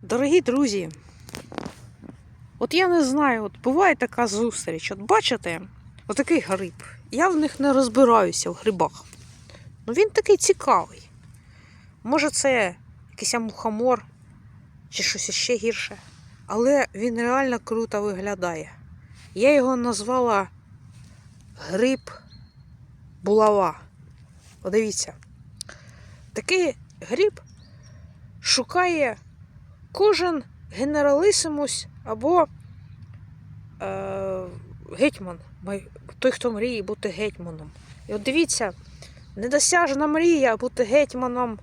Дорогі друзі, от я не знаю, от буває така зустріч. От бачите, отакий гриб. Я в них не розбираюся в грибах. Ну він такий цікавий. Може, це якийсь мухомор чи щось ще гірше. Але він реально круто виглядає. Я його назвала гриб булава. Подивіться. Такий гриб шукає кожен генералисимус або е, гетьман, той, хто мріє бути гетьманом. І от дивіться, недосяжна мрія бути гетьманом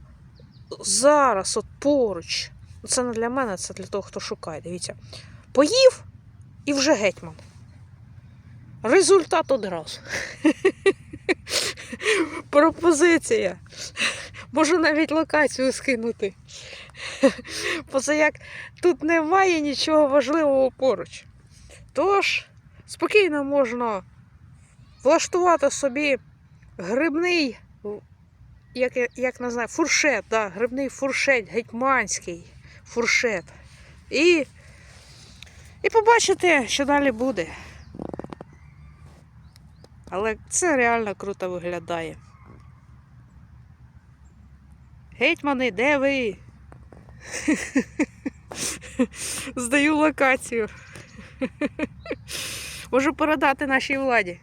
зараз, от поруч. Ну, Це не для мене, це для того, хто шукає. Дивіться. Поїв і вже гетьман. Результат одразу. Пропозиція. Можу навіть локацію скинути. Поза як тут немає нічого важливого поруч. Тож, спокійно можна влаштувати собі грибний, як, як не знаю, фуршет, да, грибний фуршет, гетьманський фуршет. І, і побачите, що далі буде. Але це реально круто виглядає. Гетьмани, де ви? Здаю локацію. Можу передати нашій владі.